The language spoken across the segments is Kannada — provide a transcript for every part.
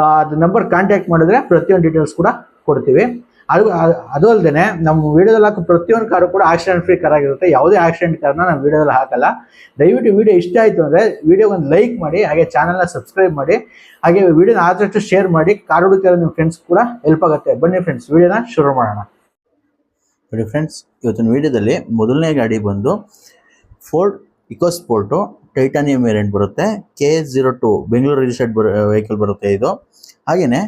ಅದು ನಂಬರ್ ಕಾಂಟ್ಯಾಕ್ಟ್ ಮಾಡಿದ್ರೆ ಪ್ರತಿಯೊಂದು ಡೀಟೇಲ್ಸ್ ಕೂಡ ಕೊಡ್ತೀವಿ. ಅದು ಅದು- ಅಲ್ಲದೆ ನಮ್ಮ ವಿಡಿಯೋದಲ್ಲಿ ಹಾಕೋ ಪ್ರತಿಯೊಂದು ಕಾರು ಕೂಡ ಆಕ್ಸಿಡೆಂಟ್ ಫ್ರೀ ಕಾರ್ ಆಗಿರುತ್ತೆ. ಯಾವುದೇ ಆಕ್ಸಿಡೆಂಟ್ ಕಾರ್ನ ನಾವು ವಿಡಿಯೋದಲ್ಲಿ ಹಾಕಲ್ಲ. ದಯವಿಟ್ಟು ವಿಡಿಯೋ ಇಷ್ಟ ಆಯಿತು ಅಂದರೆ ವೀಡಿಯೋಗೆ ಒಂದು ಲೈಕ್ ಮಾಡಿ, ಹಾಗೆ ಚಾನಲ್ನ ಸಬ್ಸ್ಕ್ರೈಬ್ ಮಾಡಿ, ಹಾಗೆ ವಿಡಿಯೋನ ಆದಷ್ಟು ಶೇರ್ ಮಾಡಿ ಕಾರ್ ಹುಡುಕಿರೋ ನಿಮ್ಮ ಫ್ರೆಂಡ್ಸ್ ಕೂಡ ಹೆಲ್ಪ್ ಆಗುತ್ತೆ. ಬನ್ನಿ ಫ್ರೆಂಡ್ಸ್ ವಿಡಿಯೋನ ಶುರು ಮಾಡೋಣ. ನೋಡಿ ಫ್ರೆಂಡ್ಸ್ ಇವತ್ತಿನ ವಿಡಿಯೋದಲ್ಲಿ ಮೊದಲನೇ ಗಾಡಿ ಬಂದು ಫೋರ್ಡ್ ಇಕೋಸ್ಪೋರ್ಟು ಟೈಟಾನಿಯಂ ವೇರಿಯಂಟ್ ಬರುತ್ತೆ. K S zero two Bengaluru registered vehicle ಬರುತ್ತೆ ಇದು. ಹಾಗೆಯೇ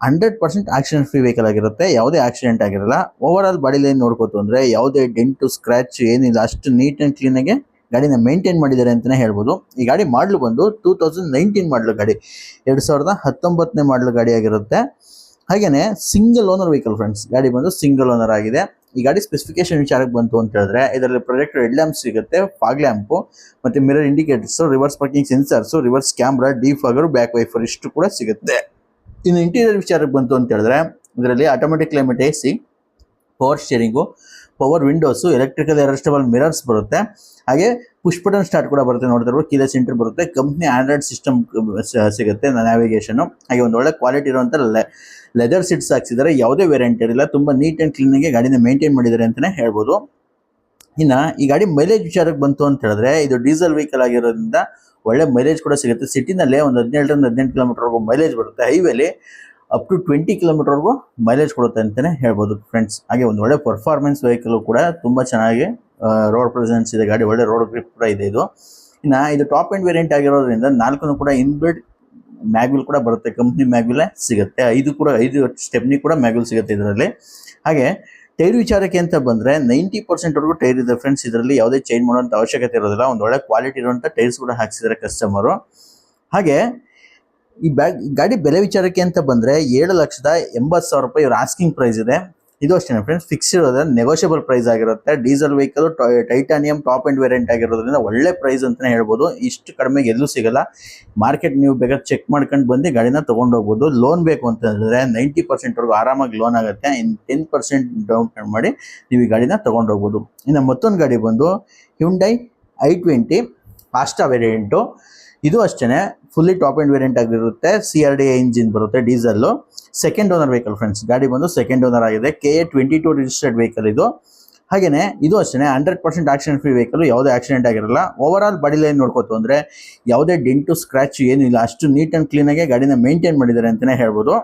hundred percent accident free vehicle ಆಗಿರುತ್ತೆ. ಯಾವುದೇ ಆಕ್ಸಿಡೆಂಟ್ ಆಗಿರಲ್ಲ. ಓವರ್ ಆಲ್ ಬಾಡಿ ಲೈನ್ ನೋಡ್ಕೋತು ಅಂದರೆ ಯಾವುದೇ ಡೆಂಟು ಸ್ಕ್ರ್ಯಾಚ್ ಏನಿಲ್ಲ. ಅಷ್ಟು ನೀಟ್ ಆ್ಯಂಡ್ ಕ್ಲೀನಾಗಿ ಗಾಡಿನ ಮೇಂಟೈನ್ ಮಾಡಿದ್ದಾರೆ ಅಂತಲೇ ಹೇಳ್ಬೋದು. ಈ ಗಾಡಿ ಮಾಡಲು ಬಂದು ಟೂ ತೌಸಂಡ್ ನೈನ್ಟೀನ್ ಮಾಡಲು ಗಾಡಿ. ಎರಡು ಸಾವಿರದ ಹತ್ತೊಂಬತ್ತನೇ ಮಾಡಲು ಗಾಡಿ ಆಗಿರುತ್ತೆ. ಹಾಗೆಯೇ ಸಿಂಗಲ್ ಓನರ್ ವೆಹಿಕಲ್ ಫ್ರೆಂಡ್ಸ್ ಗಾಡಿ ಬಂದು ಸಿಂಗಲ್ ಓನರ್ ಆಗಿದೆ. ಈ ಗಾಡಿ ಸ್ಪೆಸಿಫಿಕೇಶನ್ ವಿಚಾರಕ್ಕೆ ಬಂತು ಅಂತ ಹೇಳಿದ್ರೆ, ಇದರಲ್ಲಿ ಪ್ರೊಜೆಕ್ಟ್ ರೆಡ್ ಲ್ಯಾಂಪ್ ಸಿಗುತ್ತೆ ಫಾಗ್ ಲ್ಯಾಂಪು ಮತ್ತೆ mirror indicators reverse parking sensors reverse camera defogger back wiper ಇಷ್ಟು ಕೂಡ ಸಿಗುತ್ತೆ. ಇನ್ನು ಇಂಟೀರಿಯರ್ ವಿಚಾರಕ್ಕೆ ಬಂತು ಅಂತ ಹೇಳಿದ್ರೆ, ಇದರಲ್ಲಿ automatic climate A C power steering power windows electrical adjustable mirrors ಬರುತ್ತೆ. ಹಾಗೆ ಪುಷ್ ಬಟನ್ ಸ್ಟಾರ್ಟ್ ಕೂಡ ಬರುತ್ತೆ ನೋಡ್ತಿರ್ಬೋದು, ಕೀಲ ಸೆಂಟರ್ ಬರುತ್ತೆ ಕಂಪ್ನಿ ಆಂಡ್ರಾಯ್ಡ್ ಸಿಸ್ಟಮ್ ಸಿಗುತ್ತೆ ನ್ಯಾವಿಗೇಷನು ಹಾಗೆ ಒಂದು ಒಳ್ಳೆ ಕ್ವಾಲಿಟಿ ಇರುವಂಥ ಲೆದರ್ ಸೀಟ್ಸ್ ಹಾಕ್ಸಿದ್ದಾರೆ ಯಾವುದೇ ವೇರಿಯಂಟ್ ಇರಲಿಲ್ಲ ತುಂಬ ನೀಟ್ ಆ್ಯಂಡ್ ಕ್ಲೀನಾಗಿ ಗಾಡಿನ ಮೇಂಟೈನ್ ಮಾಡಿದ್ದಾರೆ ಅಂತಲೇ ಹೇಳ್ಬೋದು. ಇನ್ನು ಈ ಗಾಡಿ ಮೈಲೇಜ್ ವಿಚಾರಕ್ಕೆ ಬಂತು ಅಂತ ಹೇಳಿದ್ರೆ, ಇದು ಡೀಸೆಲ್ ವೆಹಿಕಲ್ ಆಗಿರೋದ್ರಿಂದ ಒಳ್ಳೆ ಮೈಲೇಜ್ ಕೂಡ ಸಿಗುತ್ತೆ. ಸಿಟಿನಲ್ಲೇ ಒಂದು ಹದಿನೇಳರಿಂದ ಹದಿನೆಂಟು ಕಿಲೋಮೀಟರ್ವರೆಗೂ ಮೈಲೇಜ್ ಬರುತ್ತೆ. ಹೈವೇಲಿ ಅಪ್ ಟು ಟ್ವೆಂಟಿ ಕಿಲೋಮೀಟರ್ವರೆಗೂ ಮೈಲೇಜ್ ಕೊಡುತ್ತೆ ಅಂತಲೇ ಹೇಳ್ಬೋದು ಫ್ರೆಂಡ್ಸ್ ಹಾಗೆ ಒಂದು ಒಳ್ಳೆ ಪರ್ಫಾರ್ಮೆನ್ಸ್ ವೆಹಿಕಲ್ ಕೂಡ ತುಂಬ ಚೆನ್ನಾಗಿ ರೋಡ್ ಪ್ರೆಸೆನ್ಸ್ ಇದೆ, ಗಾಡಿ ಒಳ್ಳೆ ರೋಡ್ ಗ್ರಿಪ್ ಕೂಡ ಇದೆ ಇದು. ಇನ್ನು ಇದು ಟಾಪ್ ಆ್ಯಂಡ್ ವೇರಿಯಂಟ್ ಆಗಿರೋದ್ರಿಂದ ನಾಲ್ಕು ಕೂಡ ಇನ್ಬಿಲ್ಡ್ ಮ್ಯಾಗ್ವಿಲ್ ಕೂಡ ಬರುತ್ತೆ ಕಂಪ್ನಿ ಮ್ಯಾಗ್ವಿಲೇ ಸಿಗುತ್ತೆ. ಐದು ಕೂಡ, ಐದು ಸ್ಟೆಪ್ನಿ ಕೂಡ ಮ್ಯಾಗ್ವಿಲ್ ಸಿಗುತ್ತೆ ಇದರಲ್ಲಿ. ಹಾಗೆ ಟೈರ್ ವಿಚಾರಕ್ಕೆ ಅಂತ ಬಂದರೆ ನೈಂಟಿ ಪರ್ಸೆಂಟ್ವರೆಗೂ ಟೈರ್ ಇದೆ ಫ್ರೆಂಡ್ಸ್ ಇದರಲ್ಲಿ ಯಾವುದೇ ಚೇಂಜ್ ಮಾಡುವಂಥ ಅವಶ್ಯಕತೆ ಇರೋದಿಲ್ಲ. ಒಂದು ಒಳ್ಳೆ ಕ್ವಾಲಿಟಿ ಇರುವಂಥ ಟೈರ್ಸ್ ಕೂಡ ಹಾಕ್ಸಿದ್ದಾರೆ ಕಸ್ಟಮರು ಹಾಗೆ, ಈ ಬ್ಯಾಗ್, ಗಾಡಿ ಬೆಲೆ ವಿಚಾರಕ್ಕೆ ಅಂತ ಬಂದರೆ ಏಳು ಲಕ್ಷದ ಎಂಬತ್ತು ಸಾವಿರ ರೂಪಾಯಿ ಇವ್ರ ಆಸ್ಕಿಂಗ್ ಪ್ರೈಸ್ ಇದೆ. ಇದು ಅಷ್ಟೇ ಫ್ರೆಂಡ್ಸ್ ಫಿಕ್ಸ್ ಇರೋದ್ರೆ ನೆಗೋಷಿಯಬಲ್ ಪ್ರೈಸ್ ಆಗಿರುತ್ತೆ. Diesel vehicle titanium top end variant ಆಗಿರೋದ್ರಿಂದ ಒಳ್ಳೆ ಪ್ರೈಸ್ ಅಂತಲೇ ಹೇಳ್ಬೋದು. ಇಷ್ಟು ಕಡಿಮೆಗೆ ಎಲ್ಲೂ ಸಿಗಲ್ಲ. ಮಾರ್ಕೆಟ್ ನೀವು ಬೇಕಾದ್ರೆ ಚೆಕ್ ಮಾಡ್ಕೊಂಡು ಬಂದು ಗಾಡಿನ ತೊಗೊಂಡೋಗ್ಬೋದು ಲೋನ್ ಬೇಕು ಅಂತ ಹೇಳಿದ್ರೆ ನೈಂಟಿ ಪರ್ಸೆಂಟ್ವರೆಗೂ ಆರಾಮಾಗಿ ಲೋನ್ ಆಗುತ್ತೆ. ಇನ್ನು ಟೆನ್ ಪರ್ಸೆಂಟ್ ಡೌನ್ ಪೇಮೆಂಟ್ ಮಾಡಿ ನೀವು ಈ ಗಾಡಿನ ತೊಗೊಂಡೋಗ್ಬೋದು ಇನ್ನು ಮತ್ತೊಂದು ಗಾಡಿ ಬಂದು Hyundai I twenty Asta variant ಇದು ಅಷ್ಟೇ ಫುಲ್ಲಿ ಟಾಪ್ ಎಂಡ್ ವೇರಿಯಂಟ್ ಆಗಿರುತ್ತೆ ಸಿ ಆರ್ ಡಿ ಇಂಜಿನ್ ಬರುತ್ತೆ diesel second owner vehicle friends ಗಾಡಿ ಬಂದು ಸೆಕೆಂಡ್ ಓನರ್ ಆಗಿದೆ K A twenty two registered vehicle ಇದು. ಹಾಗೆಯೇ ಇದು ಅಷ್ಟೇ hundred percent accident free vehicle ಯಾವುದೇ ಆಕ್ಸಿಡೆಂಟ್ ಆಗಿರಲ್ಲ. ಓವರ್ ಆಲ್ ಬಾಡಿ ಲೈನ್ ನೋಡ್ಕೋತು ಅಂದರೆ, ಯಾವುದೇ ಡೆಂಟು ಸ್ಕ್ರ್ಯಾಚ್ ಏನಿಲ್ಲ ಅಷ್ಟು ನೀಟ್ ಆ್ಯಂಡ್ ಕ್ಲೀನಾಗಿ ಗಾಡಿನ ಮೇಂಟೈನ್ ಮಾಡಿದ್ದಾರೆ ಅಂತಲೇ ಹೇಳ್ಬೋದು.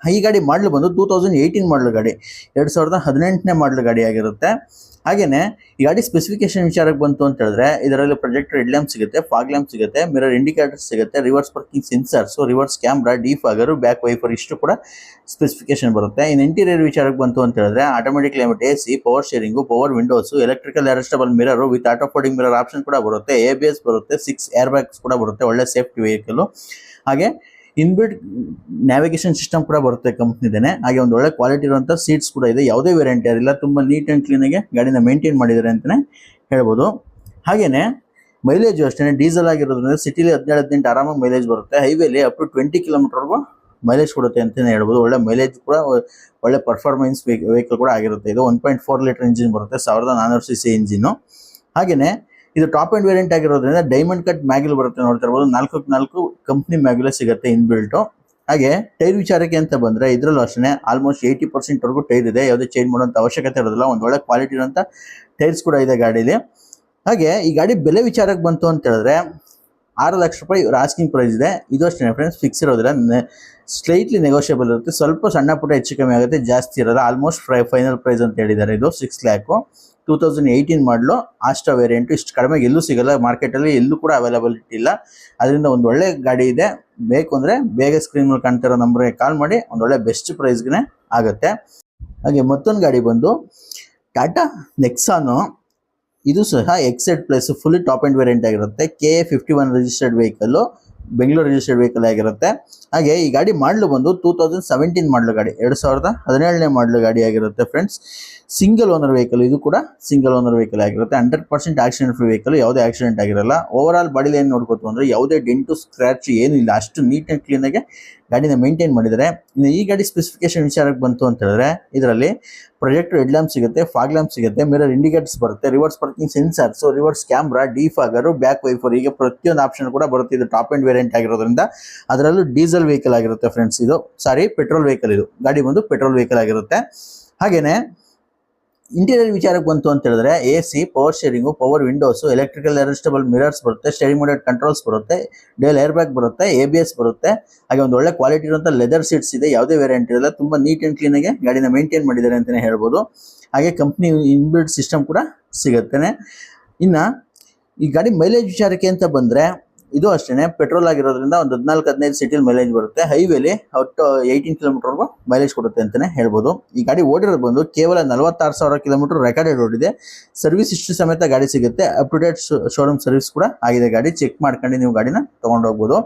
ಈ ಗಾಡಿ ಮಾಡಲು ಬಂದು ಟೂ ತೌಸಂಡ್ ಏಯ್ಟೀನ್ ಮಾಡಲು ಗಾಡಿ. ಎರಡು ಸಾವಿರದ ಹದಿನೆಂಟನೇ ಮಾಡಲು ಗಾಡಿ ಆಗಿರುತ್ತೆ. ಹಾಗೆಯೇ ಈ ಗಾಡಿ ಸ್ಪೆಸಿಫಿಕೇಶನ್ ವಿಚಾರಕ್ಕೆ ಬಂತು ಅಂತ ಹೇಳಿದ್ರೆ, ಇದರಲ್ಲಿ ಪ್ರೊಜೆಕ್ಟ್ ರೆಡ್ ಲ್ಯಾಂಪ್ ಸಿಗುತ್ತೆ ಫಾಗ್ ಲ್ಯಾಂಪ್ ಸಿಗುತ್ತೆ ಮಿರರ್ ಇಂಡಿಕೇಟರ್ ಸಿಗುತ್ತೆ reverse parking sensors reverse camera defogger back wiper ಇಷ್ಟು ಕೂಡ ಸ್ಪೆಸಿಫಿಕೇಶನ್ ಬರುತ್ತೆ. ಇನ್ ಇಂಟೀರಿಯರ್ ವಿಚಾರಕ್ಕೆ ಬಂತು ಅಂತ ಹೇಳಿದ್ರೆ automatic climate A C power steering power windows electrical adjustable mirror with auto folding mirror option ಕೂಡ ಬರುತ್ತೆ ಎ ಬಿ ಎಸ್ ಬರುತ್ತೆ ಸಿಕ್ಸ್ ಏರ್ ಬ್ಯಾಗ್ಸ್ ಕೂಡ ಬರುತ್ತೆ, ಒಳ್ಳೆ ಸೇಫ್ಟಿ ವೆಹಿಕಲ್ ಹಾಗೆ ಇನ್ಬಿಲ್ಡ್ ನ್ಯಾವಿಗೇಷನ್ ಸಿಸ್ಟಮ್ ಕೂಡ ಬರುತ್ತೆ ಕಂಪ್ನಿದೇನೆ. ಹಾಗೆ ಒಂದು ಒಳ್ಳೆ ಕ್ವಾಲಿಟಿ ಇರುವಂಥ ಸೀಟ್ಸ್ ಕೂಡ ಇದೆ. ಯಾವುದೇ ವೇರಿಯಂಟ್ ಅದಿಲ್ಲ ತುಂಬಾ ನೀಟ್ ಆ್ಯಂಡ್ ಕ್ಲೀನಾಗಿ ಗಾಡಿನ ಮೇಂಟೈನ್ ಮಾಡಿದ್ದಾರೆ ಅಂತಾನೆ ಹೇಳ್ಬೋದು. ಹಾಗೇನೆ ಮೈಲೇಜು ಅಷ್ಟೇ ಡೀಸೆಲ್ ಆಗಿರೋದ್ರಿಂದ ಸಿಟಿಲಿ ಹದಿನೇಳು, ಹದಿನೆಂಟು ಆರಾಮಾಗಿ ಮೈಲೇಜ್ ಬರುತ್ತೆ. ಹೈವೇಲಿ ಅಪ್ ಟು ಟ್ವೆಂಟಿ ಕಿಲೋಮೀಟರ್ವರೆಗೂ ಮೈಲೇಜ್ ಕೊಡುತ್ತೆ ಅಂತಲೇ ಹೇಳ್ಬೋದು. ಒಳ್ಳೆ ಮೈಲೇಜ್ ಕೂಡ, ಒಳ್ಳೆ ಪರ್ಫಾರ್ಮೆನ್ಸ್ ವೆಹಿಕಲ್ ಕೂಡ ಆಗಿರುತ್ತೆ. ಇದು one point four litre engine ಬರುತ್ತೆ, ಸಾವಿರದ ನಾನ್ನೂರು ಸಿ ಸಿ ಇಂಜಿನು ಹಾಗೆಯೇ ಇದು ಟಾಪ್ ಅಂಡ್ ವೇರಿಯಂಟ್ ಆಗಿರೋದ್ರಿಂದ ಡೈಮಂಡ್ ಕಟ್ ಮ್ಯಾಗಲ್ ಬರುತ್ತೆ ನೋಡ್ತಾ ಇರ್ಬೋದು. ನಾಲ್ಕು ನಾಲ್ಕು ಕಂಪ್ನಿ ಮ್ಯಾಗಿಲೇ ಸಿಗುತ್ತೆ ಇನ್ಬಿಲ್ಟು ಹಾಗೆ ಟೈರ್ ವಿಚಾರಕ್ಕೆ ಅಂತ ಬಂದರೆ ಇದರಲ್ಲೂ ಅಷ್ಟೇ ಆಲ್ಮೋಸ್ಟ್ ಏಯ್ಟಿ ಪರ್ಸೆಂಟ್ವರೆಗೂ ಟೈರ್ ಇದೆ. ಯಾವುದೇ ಚೇಂಜ್ ಮಾಡುವಂಥ ಅವಶ್ಯಕತೆ ಇರೋದಿಲ್ಲ. ಒಂದು ಒಳ್ಳೆ ಕ್ವಾಲಿಟಿ ಇರುವಂಥ ಟೈರ್ಸ್ ಕೂಡ ಇದೆ ಗಾಡೀಲಿ. ಹಾಗೆ ಈ ಗಾಡಿ ಬೆಲೆ ವಿಚಾರಕ್ಕೆ ಬಂತು ಅಂತ ಹೇಳಿದ್ರೆ ಆರು ಲಕ್ಷ ರೂಪಾಯಿ ಆಸ್ಕಿಂಗ್ ಪ್ರೈಸ್ ಇದೆ. ಇದು ಅಷ್ಟೇ ಫ್ರೆಂಡ್ಸ್ ಫಿಕ್ಸ್ ಇರೋದಿಲ್ಲ. ಸ್ಲೈಟ್ಲಿ ನೆಗೋಷಿಯಬಲ್ ಇರುತ್ತೆ. ಸ್ವಲ್ಪ ಸಣ್ಣ ಪುಟ್ಟ ಹೆಚ್ಚು ಕಮ್ಮಿ ಆಗುತ್ತೆ, ಜಾಸ್ತಿ ಇರೋಲ್ಲ. ಆಲ್ಮೋಸ್ಟ್ ಫ್ರೈ ಫೈನಲ್ ಪ್ರೈಸ್ ಅಂತ ಹೇಳಿದ್ದಾರೆ ಇದು six lakh two thousand eighteen ಮಾಡಲು ಆಸ್ಟಾ ವೇರಿಯಂಟು ಇಷ್ಟು ಕಡಿಮೆ ಎಲ್ಲೂ ಸಿಗಲ್ಲ. ಮಾರ್ಕೆಟಲ್ಲಿ ಎಲ್ಲೂ ಕೂಡ ಅವೈಲಬಿಲಿಟಿ ಇಲ್ಲ. ಅದರಿಂದ ಒಂದು ಒಳ್ಳೆ ಗಾಡಿ ಇದೆ. ಬೇಕು ಅಂದರೆ ಬೇಗ ಸ್ಕ್ರೀನ್ ಮೇಲೆ ಕಾಣ್ತಿರೋ ನಂಬರ್ಗೆ ಕಾಲ್ ಮಾಡಿ, ಒಂದು ಒಳ್ಳೆ ಬೆಸ್ಟ್ ಪ್ರೈಸ್ಗೆ ಆಗುತ್ತೆ. ಹಾಗೆ ಮತ್ತೊಂದು ಗಾಡಿ ಬಂದು ಟಾಟಾ ನೆಕ್ಸಾನು ಇದು ಸಹ XZ plus full top end variant ಆಗಿರುತ್ತೆ. K A fifty one registered vehicle Bengaluru registered vehicle ಆಗಿರುತ್ತೆ. ಹಾಗೆ ಈ ಗಾಡಿ ಮಾಡಲು ಬಂದು ಟೂ ತೌಸಂಡ್ ಸೆವೆಂಟೀನ್ ಮಾಡಲು ಗಾಡಿ, ಎರಡು ಸಾವಿರದ ಹದಿನೇಳನೇ ಮಾಡಲು ಗಾಡಿ ಆಗಿರುತ್ತೆ ಫ್ರೆಂಡ್ಸ್ ಸಿಂಗಲ್ ಓನರ್ ವೆಹಿಕಲ್ ಇದು ಕೂಡ ಸಿಂಗಲ್ ಓನರ್ ವೆಹಿಕಲ್ ಆಗಿರುತ್ತೆ. Hundred percent accident free vehicle ಯಾವುದೇ ಆಕ್ಸಿಡೆಂಟ್ ಆಗಿರಲ್ಲ. ಓವರ್ ಆಲ್ ಬಾಡಿಲಿ ಏನು ನೋಡ್ಕೋತು ಅಂದರೆ ಯಾವುದೇ ಡೆಂಟು ಸ್ಕ್ರ್ಯಾಚ್ ಏನು ಇಲ್ಲ ಅಷ್ಟು ನೀಟ್ ಆ್ಯಂಡ್ ಕ್ಲೀನಾಗಿ ಗಾಡಿನ ಮೇಂಟೈನ್ ಮಾಡಿದರೆ, ಇನ್ನು ಈ ಗಾಡಿ ಸ್ಪೆಸಿಫಿಕೇಶನ್ ವಿಚಾರಕ್ಕೆ ಬಂತು ಅಂತ ಹೇಳಿದ್ರೆ, ಇದರಲ್ಲಿ ಪ್ರೊಜೆಕ್ಟ್ ಹೆಡ್ ಲ್ಯಾಂಪ್ ಸಿಗುತ್ತೆ ಫಾಗ್ ಲ್ಯಾಂಪ್ ಸಿಗುತ್ತೆ ಮಿರರ್ ಇಂಡಿಕೇಟರ್ಸ್ ಬರುತ್ತೆ reverse parking sensors reverse camera defogger back wiper ಹೀಗೆ ಪ್ರತಿಯೊಂದು ಆಪ್ಷನ್ ಕೂಡ ಬರುತ್ತೆ. ಇದು ಟಾಪ್ ಆ್ಯಂಡ್ ವೇರಿಯಂಟ್ ಆಗಿರೋದ್ರಿಂದ ಅದರಲ್ಲೂ ಡೀಸೆಲ್ ವೆಹಿಕಲ್ ಆಗಿರುತ್ತೆ ಫ್ರೆಂಡ್ಸ್ ಇದು ಸಾರಿ ಪೆಟ್ರೋಲ್ ವೆಹಿಕಲ್ ಇದು. ಗಾಡಿ ಬಂದು ಪೆಟ್ರೋಲ್ ವೆಹಿಕಲ್ ಆಗಿರುತ್ತೆ. ಹಾಗೇನೆ ಇಂಟೀರಿಯರ್ ವಿಚಾರಕ್ಕೆ ಬಂತು ಅಂತ ಹೇಳಿದ್ರೆ A C power steering power windows electrical adjustable mirrors ಬರುತ್ತೆ ಸ್ಟೇರಿಂಗ್ ಮೋಡೆಡ್ ಕಂಟ್ರೋಲ್ಸ್ ಬರುತ್ತೆ ಡೇಲ್ ಏರ್ ಬರುತ್ತೆ ಎ ಬಿ ಎಸ್ ಬರುತ್ತೆ. ಹಾಗೆ ಒಂದು ಒಳ್ಳೆ ಕ್ವಾಲಿಟಿ ಇರುವಂಥ ಲೆದರ್ ಸೀಟ್ಸ್ ಇದೆ, ಯಾವುದೇ ವೇರಿಯಂಟ್ ಇರಲ್ಲ, ತುಂಬ ನೀಟ್ ಆ್ಯಂಡ್ ಕ್ಲೀನಾಗಿ ಗಾಡಿನ ಮೇಂಟೈನ್ ಮಾಡಿದ್ದಾರೆ ಅಂತಲೇ ಹೇಳ್ಬೋದು. ಹಾಗೆ ಕಂಪ್ನಿ ಇನ್ಬಿಲ್ಡ್ ಸಿಸ್ಟಮ್ ಕೂಡ ಸಿಗುತ್ತೆ ಇನ್ನು ಈ ಗಾಡಿ ಮೈಲೇಜ್ ವಿಚಾರಕ್ಕೆ ಅಂತ ಬಂದರೆ ಇದು ಅಷ್ಟೇ ಪೆಟ್ರೋಲ್ ಆಗಿರೋದ್ರಿಂದ ಒಂದು ಹದಿನಾಲ್ಕು, ಹದಿನೈದು ಸಿಟಿಲಿ ಮೈಲೇಜ್ ಬರುತ್ತೆ. ಹೈವೇಲಿ ಒಟ್ಟು ಏಯ್ಟೀನ್ ಕಿಲೋಮೀಟರ್ವರೆಗೂ ಮೈಲೇಜ್ ಕೊಡುತ್ತೆ ಅಂತಲೇ ಹೇಳ್ಬೋದು. ಈ ಗಾಡಿ ಓಡಿರೋದು ಬಂದು ಕೇವಲ ನಲವತ್ತಾರು ಸಾವಿರ ಕಿಲೋಮೀಟರ್ ರೆಕಾರ್ಡೆಡ್ ಇದೆ. ಸರ್ವಿಸ್ ಇಷ್ಟು ಸಮೇತ ಗಾಡಿ ಸಿಗುತ್ತೆ. Up to date showroom service ಕೂಡ ಆಗಿದೆ ಗಾಡಿ. ಚೆಕ್ ಮಾಡ್ಕೊಂಡು ನೀವು ಗಾಡಿನ ತೊಗೊಂಡೋಗ್ಬೋದು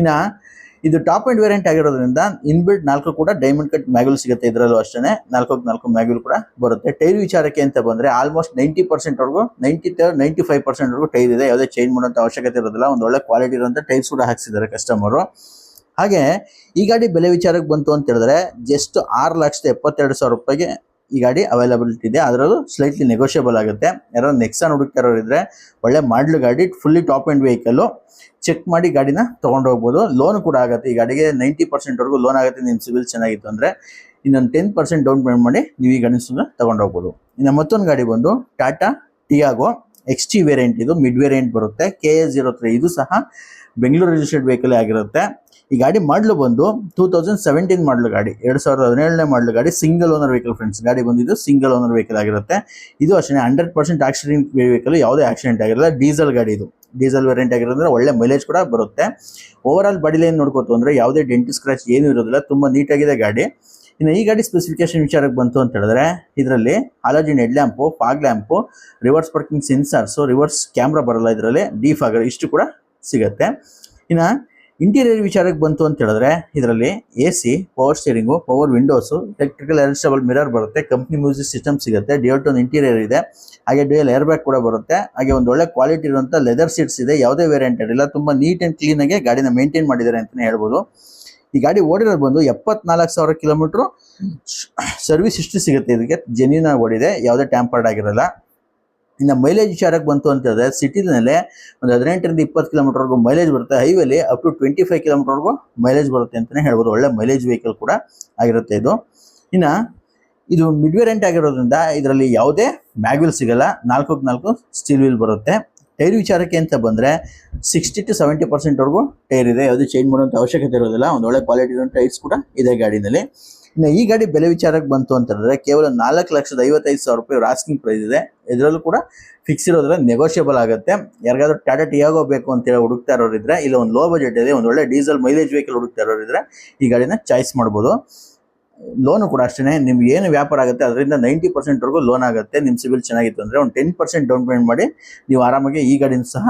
ಇನ್ನು ಇದು ಟಾಪ್ ಆ್ಯಂಡ್ ವೇರಿಯಂಟ್ ಆಗಿರೋದ್ರಿಂದ ಇನ್ಬಿಲ್ಡ್ ನಾಲ್ಕು ಕೂಡ ಡೈಮಂಡ್ ಕಟ್ ಮ್ಯಾಗ್ಯೂಲ್ ಸಿಗುತ್ತೆ ಇದರಲ್ಲೂ ಅಷ್ಟೇ ನಾಲ್ಕು ನಾಲ್ಕು ಮ್ಯಾಗ್ಯೂಲ್ ಕೂಡ ಬರುತ್ತೆ. ಟೈರ್ ವಿಚಾರಕ್ಕೆ ಅಂತ ಬಂದ್ರೆ ಆಲ್ಮೋಸ್ಟ್ ನೈಂಟಿ ಪರ್ಸೆಂಟ್ವರೆಗೂ ನೈಂಟಿ ನೈಂಟಿ ಫೈವ್ ಪರ್ಸೆಂಟ್ ವರ್ಗೂ ಟೈರ್ ಇದೆ. ಯಾವುದೇ ಚೇಂಜ್ ಮಾಡುವಂತ ಅವಶ್ಯಕತೆ ಇರೋದಿಲ್ಲ. ಒಂದು ಒಳ್ಳೆ ಕ್ವಾಲಿಟಿ ಇರುವಂತ ಟೈರ್ಸ್ ಕೂಡ ಹಾಕ್ಸಿದ್ದಾರೆ ಕಸ್ಟಮರು ಹಾಗೆ ಈ ಗಾಡಿ ಬೆಲೆ ವಿಚಾರಕ್ಕೆ ಬಂತು ಅಂತ ಹೇಳಿದ್ರೆ ಜಸ್ಟ್ ಆರು ಲಕ್ಷದ ಎಪ್ಪತ್ತೆರಡು ಸಾವಿರ ರೂಪಾಯಿಗೆ ಈ ಗಾಡಿ ಅವೈಲಬಿಲಿಟಿ ಇದೆ. ಅದರಲ್ಲೂ ಸ್ಲೈಟ್ಲಿ ನೆಗೋಷಿಯಬಲ್ ಆಗುತ್ತೆ. ಯಾರೋ ನೆಕ್ಸಾನ್ ಹುಡುಕ್ತಾ ಇದ್ರೆ ಒಳ್ಳೆ ಮಾಡ್ಲು ಗಾಡಿ fully top end vehicle check ಮಾಡಿ ಗಾಡಿನ ತೊಗೊಂಡು ಹೋಗ್ಬೋದು. ಲೋನ್ ಕೂಡ ಆಗುತ್ತೆ. ಈ ಗಾಡಿಗೆ ನೈಂಟಿ ಪರ್ಸೆಂಟ್ವರೆಗೂ ಲೋನ್ ಆಗುತ್ತೆ. ನಿಮ್ಮ ಸಿವಿಲ್ ಚೆನ್ನಾಗಿತ್ತು ಅಂದರೆ ಇನ್ನೊಂದು ಟೆನ್ ಪರ್ಸೆಂಟ್ ಡೌನ್ ಪೇಮೆಂಟ್ ಮಾಡಿ ನೀವು ಈ ಗಾಡಿ ಸುಮ್ಮನೆ ತೊಗೊಂಡು ಹೋಗ್ಬೋದು. ಇನ್ನು ಮತ್ತೊಂದು ಗಾಡಿ ಬಂದು Tata Tiago X T variant ಇದು ಮಿಡ್ ವೇರಿಯಂಟ್ ಬರುತ್ತೆ. ಕೆ ಎ ಜೀರೋ ತ್ರೀ ಇದು ಸಹ ಬೆಂಗಳೂರು ರಿಜಿಸ್ಟರ್ಡ್ ವೆಹಿಕಲ್ ಆಗಿರುತ್ತೆ. ಈ ಗಾಡಿ ಮಾಡಲು ಬಂದು ಟೂ ತೌಸಂಡ್ ಸೆವೆಂಟೀನ್ ಮಾಡಲು ಗಾಡಿ, ಎರಡು ಸಾವಿರದ ಹದಿನೇಳನೇ ಮಾಡಲು ಗಾಡಿ ಸಿಂಗಲ್ ಓನರ್ ವೆಹಿಕಲ್ ಫ್ರೆಂಡ್ಸ್ ಗಾಡಿ ಬಂದಿದ್ದು ಸಿಂಗಲ್ ಓನರ್ ವೆಹಿಕಲ್ ಆಗಿರುತ್ತೆ. ಇದು ಅಷ್ಟೇ ಹಂಡ್ರೆಡ್ ಪರ್ಸೆಂಟ್ ಆಕ್ಸಿಡೆಂಟ್ ವೆಹಿಕಲ್ ಯಾವುದೇ ಆಕ್ಸಿಡೆಂಟ್ ಆಗಿರಲ್ಲ ಡೀಸೆಲ್ ಗಾಡಿ ಇದು. ಡೀಸೆಲ್ ವೇರಿಯಂಟ್ ಆಗಿರೋದ್ರೆ ಒಳ್ಳೆ ಮೈಲೇಜ್ ಕೂಡ ಬರುತ್ತೆ. ಓವರ್ ಆಲ್ ಬಾಡಿ ಲೈನ್ ನೋಡ್ಕೋತು ಅಂದರೆ ಯಾವುದೇ ಡೆಂಟ್ ಸ್ಕ್ರಾಚ್ ಏನೂ ಇರೋದಿಲ್ಲ, ತುಂಬ ನೀಟಾಗಿದೆ ಗಾಡಿ. ಇನ್ನು ಈ ಗಾಡಿ ಸ್ಪೆಸಿಫಿಕೇಶನ್ ವಿಚಾರಕ್ಕೆ ಬಂತು ಅಂತ ಹೇಳಿದ್ರೆ, ಇದರಲ್ಲಿ halogen head lamp fog lamp reverse parking sensors reverse camera ಬರಲ್ಲ ಇದರಲ್ಲಿ ಡಿಫಾಗರ್ ಇಷ್ಟು ಕೂಡ ಸಿಗುತ್ತೆ. ಇನ್ನು ಇಂಟೀರಿಯರ್ ವಿಚಾರಕ್ಕೆ ಬಂತು ಅಂತ ಹೇಳಿದ್ರೆ, ಇದರಲ್ಲಿ A C power steering power windows electrical adjustable mirror ಬರುತ್ತೆ ಕಂಪ್ನಿ ಮ್ಯೂಸಿಕ್ ಸಿಸ್ಟಮ್ ಸಿಗುತ್ತೆ ಡಿಯೋಟೋನ್ ಇಂಟೀರಿಯರ್ ಇದೆ, ಹಾಗೆ ಡ್ಯೂಯಲ್ ಏರ್ ಬ್ಯಾಗ್ ಕೂಡ ಬರುತ್ತೆ, ಹಾಗೆ ಒಂದು ಒಳ್ಳೆ ಕ್ವಾಲಿಟಿ ಇರುವಂಥ ಲೆದರ್ ಸೀಟ್ಸ್ ಇದೆ, ಯಾವುದೇ ವೇರಿಯಂಟ್ ಇಲ್ಲ ತುಂಬ ನೀಟ್ ಆ್ಯಂಡ್ ಕ್ಲೀನಾಗಿ ಗಾಡಿನ ಮೇಂಟೈನ್ ಮಾಡಿದ್ದಾರೆ ಅಂತಲೇ ಹೇಳ್ಬೋದು. ಈ ಗಾಡಿ ಓಡಿರೋದು ಬಂದು ಎಪ್ಪತ್ನಾಲ್ಕು ಸಾವಿರ ಕಿಲೋಮೀಟ್ರು ಸರ್ವಿಸ್ ಇಷ್ಟು ಸಿಗುತ್ತೆ, ಇದಕ್ಕೆ ಜೆನ್ಯೂನ್ ಆಗಿ ಓಡಿದೆ, ಯಾವುದೇ ಟ್ಯಾಂಪರ್ಡ್ ಆಗಿರಲ್ಲ. ಇನ್ನು ಮೈಲೇಜ್ ವಿಚಾರಕ್ಕೆ ಬಂತು ಅಂತ ಹೇಳಿದ್ರೆ ಸಿಟಿನಲ್ಲೇ ಒಂದು ಹದಿನೆಂಟರಿಂದ ಇಪ್ಪತ್ತು ಕಿಲೋಮೀಟರ್ವರೆಗೂ ಮೈಲೇಜ್ ಬರುತ್ತೆ. ಹೈವೇಲಿ ಅಪ್ ಟು ಟ್ವೆಂಟಿ ಫೈವ್ ಕಿಲೋಮೀಟರ್ವರೆಗೂ ಮೈಲೇಜ್ ಬರುತ್ತೆ ಅಂತಲೇ ಹೇಳ್ಬೋದು. ಒಳ್ಳೆ ಮೈಲೇಜ್ ವೆಹಿಕಲ್ ಕೂಡ ಆಗಿರುತ್ತೆ ಇದು. ಇನ್ನು ಇದು ಮಿಡ್ ವೇರಿಯಂಟ್ ಆಗಿರೋದ್ರಿಂದ ಇದರಲ್ಲಿ ಯಾವುದೇ ಮ್ಯಾಗ್ವಿಲ್ ಸಿಗಲ್ಲ. ನಾಲ್ಕು ನಾಲ್ಕು ಸ್ಟೀಲ್ ವೀಲ್ ಬರುತ್ತೆ. ಟೈರ್ ವಿಚಾರಕ್ಕೆ ಅಂತ ಬಂದರೆ ಸಿಕ್ಸ್ಟಿ ಟು ಸೆವೆಂಟಿ ಪರ್ಸೆಂಟ್ವರೆಗೂ ಟೈರ್ ಇದೆ. ಯಾವುದೇ ಚೇಂಜ್ ಮಾಡುವಂಥ ಅವಶ್ಯಕತೆ ಇರೋದಿಲ್ಲ. ಒಂದು ಒಳ್ಳೆ ಕ್ವಾಲಿಟಿ ಇರೋ ಟೈರ್ಸ್ ಕೂಡ ಇದೆ ಗಾಡಿನಲ್ಲಿ. ಇನ್ನು ಈ ಗಾಡಿ ಬೆಲೆ ವಿಚಾರಕ್ಕೆ ಬಂತು ಅಂತ ಹೇಳಿದ್ರೆ ಕೇವಲ ನಾಲ್ಕು ಲಕ್ಷದ ಐವತ್ತೈದು ಸಾವಿರ ರೂಪಾಯಿ ರಾಸ್ಕಿಂಗ್ ಪ್ರೈಸ್ ಇದೆ. ಇದರಲ್ಲೂ ಕೂಡ ಫಿಕ್ಸ್ ಇರೋದ್ರೆ ನೆಗೋಷಿಯಬಲ್ ಆಗುತ್ತೆ. ಯಾರಿಗಾದ್ರೂ ಟಾಟಾ ಟಿಯಾಗೋ ಬೇಕು ಅಂತೇಳಿ ಹುಡುಕ್ತಾ ಇರೋರಿದ್ರೆ ಇಲ್ಲ ಒಂದು ಲೋ ಬಜೆಟ್ ಇದೆ ಒಂದು ಒಳ್ಳೆ ಡೀಸೆಲ್ ಮೈಲೇಜ್ ವೆಹಿಕಲ್ ಹುಡುಕ್ತಾ ಇರೋರಿದ್ರೆ ಈ ಗಾಡಿನ ಚಾಯ್ಸ್ ಮಾಡ್ಬೋದು. ಲೋನು ಕೂಡ ಅಷ್ಟೇ ನಿಮ್ಗೆ ಏನು ವ್ಯಾಪಾರ ಆಗುತ್ತೆ, ಅದರಿಂದ ನೈಂಟಿ ಪರ್ಸೆಂಟ್ವರೆಗೂ ಲೋನ್ ಆಗುತ್ತೆ. ನಿಮ್ಮ ಸಿವಿಲ್ ಚೆನ್ನಾಗಿತ್ತು ಅಂದರೆ ಒಂದು ಟೆನ್ ಪರ್ಸೆಂಟ್ ಡೌನ್ ಪೇಮೆಂಟ್ ಮಾಡಿ ನೀವು ಆರಾಮಾಗಿ ಈ ಗಾಡಿನ ಸಹ